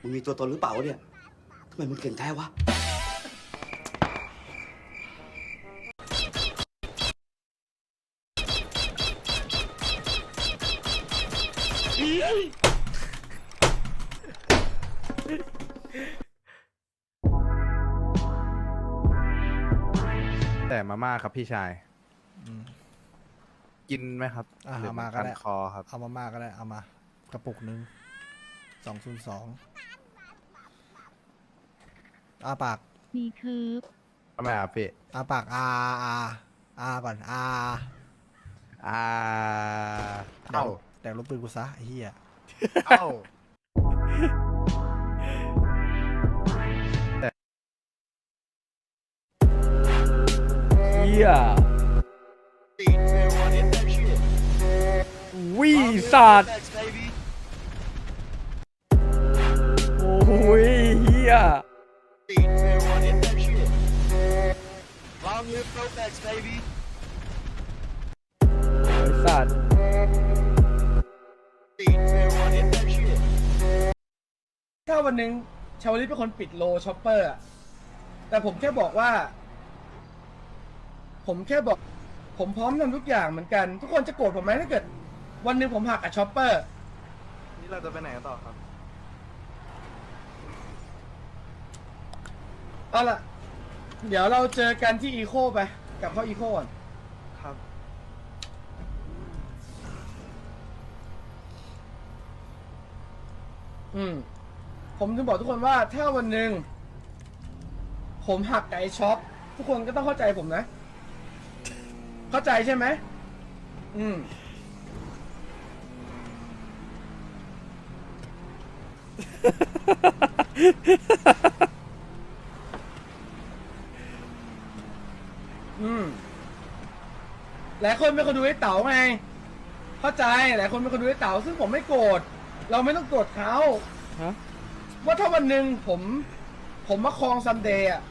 มึงมีตัวตนหรือเปล่าวะเนี่ยทำไมมึงเก่งแท้วะแต่มาม่าครับพี่ชาย อืม กินไหมครับอะหรือเอามามันก็ได้คันคอครับ เอามาม่าก็ได้ เอามากระปุกหนึ่งสองศูนย์สองอาปากมีเคิร์ฟทำไมครับพี่ อาปากอาอาอาก่อนอาอ่า เอ้าเอ้าแต่ลบปืนกูซะไอ้เหี้ย เอ้า วิสัตว์โอ้ยเฮียไอ้สัตว์ถ้าวันหนึ่งชาวลิตเป็นคนปิดโลช็อปเปอร์อะแต่ผมแค่บอกว่า ผมแค่บอก ผมพร้อมทำทุกอย่างเหมือนกัน ทุกคนจะโกรธผมไหมถ้าเกิด วันหนึ่งผมหักกับช็อปเปอร์ นี่เราจะไปไหนกันต่อครับ เอาล่ะ เดี๋ยวเราเจอกันที่อีโคไป กลับเข้าอีโคก่อน ครับ อืม ผมถึงบอกทุกคนว่าถ้าวันหนึ่งผมหักไก่ช็อป ทุกคนก็ต้องเข้าใจผมนะ เข้าใจใช่ไหม อืม อืมหลายคนเป็นคนดูไอ้เต๋าไง เข้าใจหลายคนเป็นคนดูไอ้เต๋าซึ่งผมไม่โกรธเราไม่ต้องโกรธเขาฮะ ว่าถ้าวันหนึ่งผม ผมมาครองซัมเดย์อะ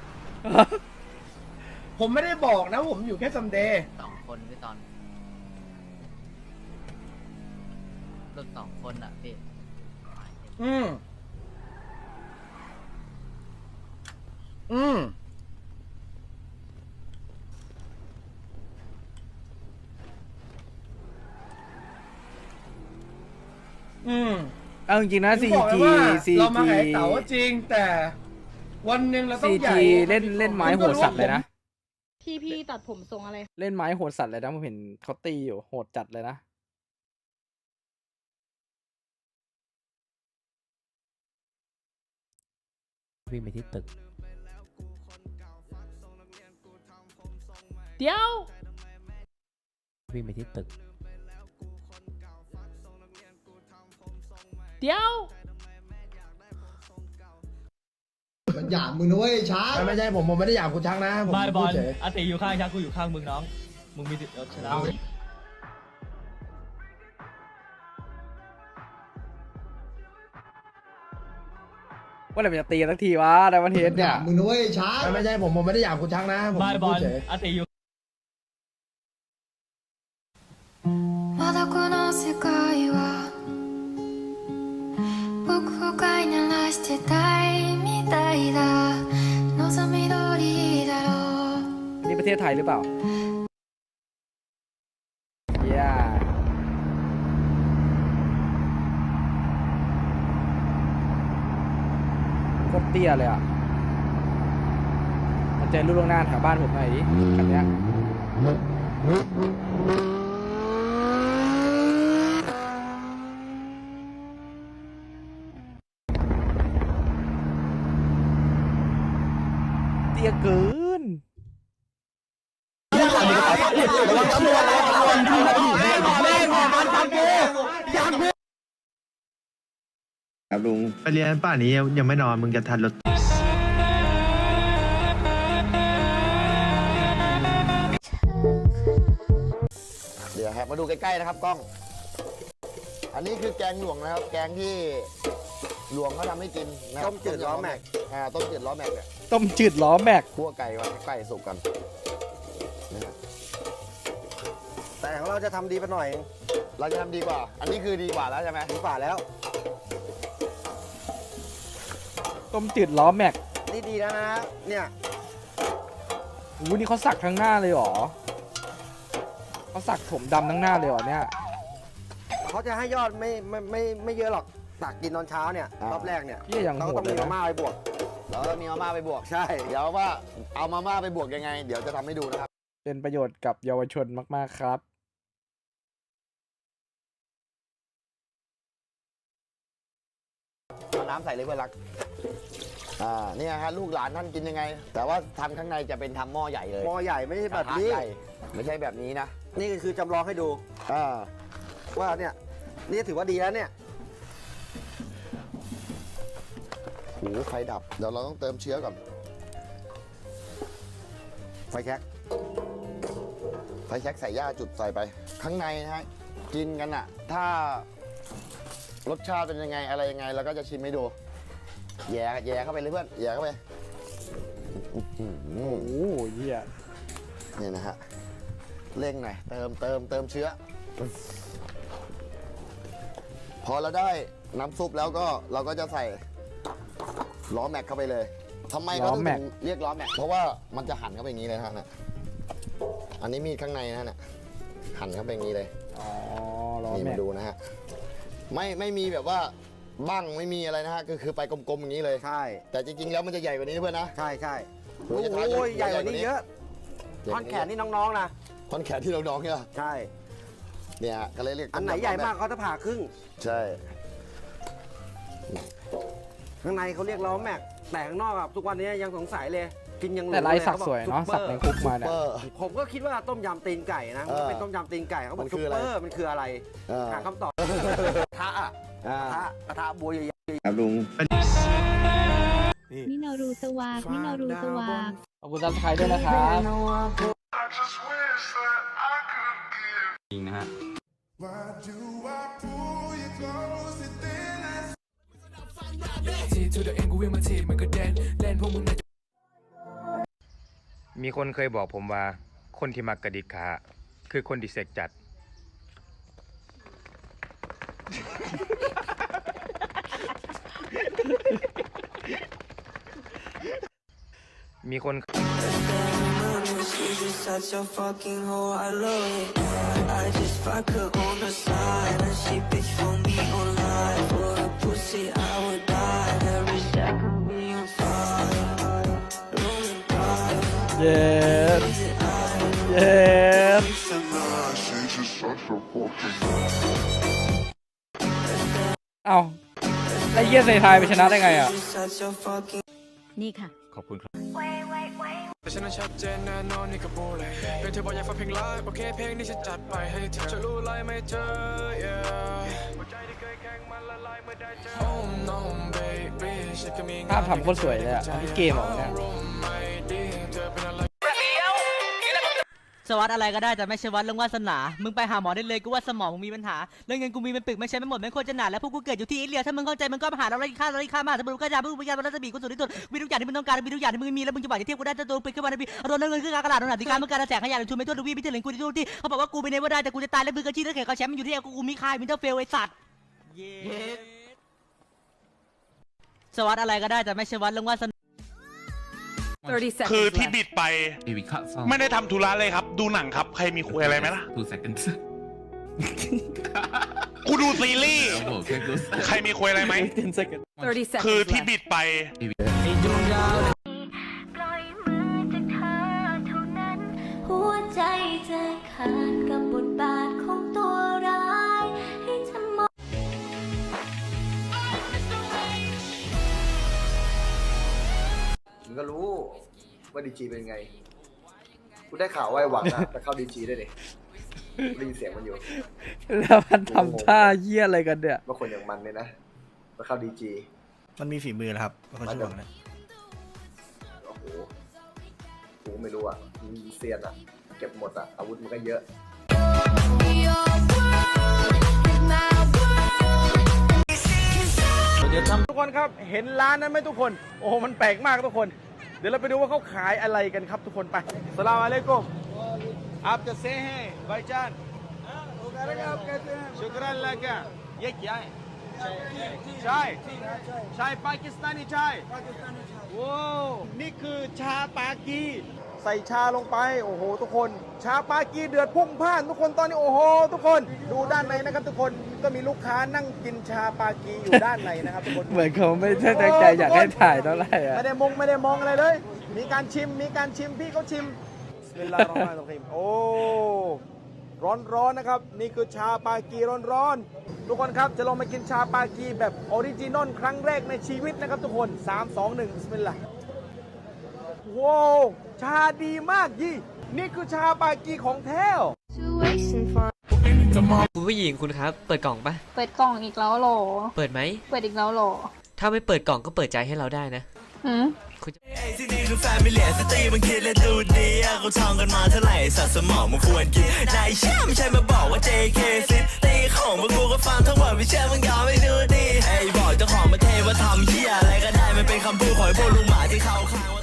ผมไม่ได้บอกนะผมอยู่แค่ซัมเดย์สองคนพี่ตอนรถสองคนอะพี่ อืมอืมอืมเอาจริงๆนะ ถึงบอก 4G เลยว่า 4G เรามาขายเต๋าจริงแต่วันหนึ่งเราต้อง 4G ใหญ่เล่นเล่นไม้โหดสัตว์เลยนะ พี่พี่ตัดผมทรงอะไร เล่นไม้โหดสัตว์เลยนะผมเห็นเขาตีอยู่โหดจัดเลยนะ วิ่งไปที่ตึก เดี๋ยว วิ่งไปที่ตึก เดี๋ยว มันหยามมึงนะเว้ยช้าง ไม่ใช่ผมผมไม่ได้อยากคุณชักนะ ผมไม่บอลพูดเฉย อาติอยู่ข้างชักกูอยู่ข้างมึงน้อง มึงมีสิทธิ์เอาชนะ ว่าแต่มันจะตีกันสักทีวะไดวันเฮด ห เนี่ย ยามมึงนะเว้ยช้าง ไม่ใช่ผมผมไม่ได้อยากคุณชักนะ ผม ไม่บ พู อ ด ล เฉย อาติอยู่ まだこの世界は僕を飼いならしてたいみたいだ望み通りだろう นี่ประเทศไทยหรือเปล่าเ เตี้ยเลยอะมาเจอรูปลวงหน้าแถวบ้านผมหน่อยดิคันเนี้ยเตี้ยเกิน ครับลุงไปเรียนป่านนี้ยังไม่นอนมึงจะทันรถเดี๋ยวแหกมาดูใกล้ๆนะครับกล้อง อันนี้คือแกงหลวงนะครับ แกงที่หลวงเขาทำให้กินนะครับต้มจืดล้อแม็ก อ่าต้มจืดล้อแม็กเนี่ยต้มจืดล้อแม็ก คั่วไก่ไว้ให้ไก่สุกกันนะครับแต่ของเราจะทำดีไปหน่อยเราจะทำดีกว่า อันนี้คือดีกว่าแล้วใช่ไหมดีกว่าแล้ว ต้มจืดล้อแม็กนี่ดีแล้วนะเนี่ยอู้นี่เขาสักทั้งหน้าเลยเหรอเขาสักผมดำทั้งหน้าเลยเหรอเนี่ย เขาจะให้ยอดไม่ไม่ไม่ไม่เยอะหรอกตักกินตอนเช้าเนี่ยารอบแรกเนี่ยเหี้ยอย่างเราโหก็ดต้องเลมียมานะม่าไปบวก เราก็มีมาม่าไปบวกใช่ เดี๋ยวว่าเอามาม่าไปบวกยังไง เดี๋ยวจะทำให้ดูนะครับ เป็นประโยชน์กับเยาวชนมาก ๆ ครับ เอาน้ำใส่เลยเพื่อนรัก อ่าเนี่ยฮะลูกหลานท่านกินยังไง แต่ว่าทำข้างในจะเป็นทำหม้อใหญ่เลยหม้อใหญ่ไม่ใช่แบบกระทะนี้ใหญ่ไม่ใช่แบบนี้นะนี่คือจำลองให้ดูอ่าว่าเนี่ย นี่ถือว่าดีแล้วเนี่ย หูไฟดับ เดี๋ยวเราต้องเติมเชื้อก่อน ไฟแช็กไฟแช็กใส่ย่าจุดใส่ไป ข้างในนะฮะกินกันอะถ้ารสชาติเป็นยังไงอะไรยังไงเราก็จะชิมให้ดู แย่แย่เข้าไปเลยเพื่อนแย่เข้าไปอื้อหือโอ้โหเหี้ยเนี่ยนะฮะเร่งหน่อยเติมเติมเติมเชื้อ พอเราได้น้ำซุปแล้วก็เราก็จะใส่ล้อแม็กเข้าไปเลยทำไมเขาถึงเรียกล้อแม็กเพราะว่ามันจะหั่นเข้าไปอย่างนี้เลยนะฮะเนี่ยอันนี้มีดข้างในนะฮะเนี่ยหั่นเข้าไปอย่างนี้เลยอ๋อล้อนี่แม็มากดูนะฮะไม่ไม่มีแบบว่า บ้างไม่มีอะไรนะฮะก็คือไปกลมๆอย่างนี้เลย ใช่แต่จริงๆแล้วมันจะใหญ่กว่านี้นะเพื่อนนะ ใช่ใช่หัโอ้วจะทานยใหญ่กว่านี้เยอะใญ่กท่อว่านแขนนี่น้องๆนะท่อนแขนที่เราน้องเนี่ยใช่เนี่ยฮะก็เลยเรียกอันไหนใหญ่มากเขาจะผ่าครึ่ง ใช่ข้างในเขาเรียกล้อแม็กแต่ข้างนอกอะทุกวันนี้ยังสงสัยเลย กินยังหรูแต่ลายเลยสักขบอสวยเนาะซุสัปกปอในร์คุกมาเนี่ยเปอร์ผมก็คิดว่าต้มยำตีนไก่นะมันเป็นต้มยำตีนไก่เขาบอมักนคืซุอปอะไร เปอร์มันคืออะไรเออหาคำตอบกระทะอะอ่ากระทะกระทะบัวใหญ่ครับลุงนี่มินารูสวากมินารูสวาก ขอบคุณซับสไครต์ด้วยนะครับ จริงนะฮะมี มีคนเคยบอกผมว่า คนที่มักกระดิกขาคือคนที่เสกจัด มีคน เย็ดเย็ดเอ้าแล้วเยี่ยเซทายไปชนะได้ไงอะ นี่ค่ะ ขอบคุณครับ แต่ฉันนั้นชัดเจนแน่นอนนี่กับโบเลยเป็นเธอบอกอยากฟังเพลงไลฟ์โอเคเพลงนี้ฉันจัดไปให้เธอจะรู้ไรไม่เจอ yeah หัวใจที่เคยแข็งมันละลายเมื่อได้เจอ Oh no baby ฉันก็มีภาพทำโคตรสวยเลยอะเอาที่เกมเหรอเนี่ย สวัสดอะไรก็ได้แต่ไม่ใช่วัดเรื่องวาสนา มึงไปหาหมอได้เลยกูว่าสมองมึงมีปัญหา เรื่องเงินกูมีเป็นปึกไม่ใช่ไม่หมดไม่ควรจะหนาแล้วพวกกูเกิดอยู่ที่อินเดียถ้ามึงเข้าใจมึงก็มาหาเราได้ค่าเราได้ค่ามากถ้ามึงก็จะมึงพยายามรัศมีกูสุดที่สุดมีทุกอย่างที่มึงต้องการมีทุกอย่างที่มึงมีแล้วมึงจะบอกจะเทียบกูได้จะโดนไปขึ้นมาในปีรื่องเงินขึ้นการะดาษหนักที่การมึงการแสงขยะหรือชูไม่ทั่วทวีไม่ถึงกูที่ทุกที่เขาบอกว่ากูเป็นเนวได้แต่กูจะตายแล้วมึงก็ชี้แล้วแข่งเขาแชมป์อยู่ที่เอกูกูมีค่ายมิเตอร์เฟลไอ้สัตว์สวัสดอะไรก็ได้แต่ไม่ใช่วัดเรื่องวาส นาคือที่บิดไปไม่ได้ทำธุระเลยครับ ดูหนังครับ ใครมีคุยอะไรไหมล่ะกูดูซีรีส์ใครมีคุยอะไรไหมคือที่บิดไปป ก็รู้ว่าดีจีเป็นไง กูได้ข่าวว่าไอ้หวังนะแต่เข้าดีจีได้ดิกูได้ยินเสียงมันอยู่ แล้วมันทำท่าเยี่ยอะไรกันเนี่ย ว่าคนอย่างมันเนี่ยนะมาเข้าดีจีมันมีฝีมือนะครับเขาชื่อว่านะโอ้โหกูไม่รู้อะมึงเซียนอะ เก็บหมดอะ อาวุธมันก็เยอะทุ คนครับ เห็นร้านนั้นไหมทุกคน โอ้โหมันแปลกมากทุกคน เดี๋ยวเราไปดูว่าเขาขายอะไรกันครับทุกคนไปสลามอะลัยกุมอับจะเซ่ให้ใบจานชุกรัขอบคุณเยกยัยใช่ใช่ปากีสถานีใช่โว้นี่คือชาปากีใส่ชาลงไป โอ้โห ทุกคน ชาปากีเดือดพุ่งพ่าน ทุกคนตอนนี้โอ้โห ทุกคน ดูด้านในนะครับทุกคน ก็มีลูกค้านั่งกินชาปากีอยู่ด้านในนะครับทุกคนเหมือนเขาไม่ได้ตั้งใจอยากให้ถ่ายเท่าไหร่อะไม่ได้มองไม่ได้มองอะไรเลย มีการชิมมีการชิมพี่เขาชิมบิสมิลลาฮิรเราะห์มานิรเราะฮีมโอ้ร้อนร้อนๆนะครับ นี่คือชาปากีร้อนร้อนๆทุกคนครับจะลองมากินชาปากีแบบออริจินอลครั้งแรกในชีวิตนะครับทุกคน 3 2 1บิสมิลลาห์ว้าวชาดีมากยี่นี่คือชาปากีของแท้ คุณผู้หญิงคุณครับ เปิดกล่องปะเปิดกล่องอีกแล้วเหรอเปิดไหม เปิดอีกแล้วเหรอถ้าไม่เปิดกล่องก็เปิดใจให้เราได้นะหืมที่นี่คือแฟมิเลียสตรีมันคิดและดูดีอะเขาท่องกันมาเท่าไหร่สัตว์สมองมันควรกินนายเชื่อไม่ใช่มาบอกว่า JK ซิตีของพวกกูก็ฟังทั้งหมดไม่เชื่อมึงยอมไม่ดูดีไอ้บอกเจ้าของประเทศว่าทำเหี้ยอะไรก็ได้มันเป็นคำพูดของไอ้พวกลุงหมาที่เขาข้าง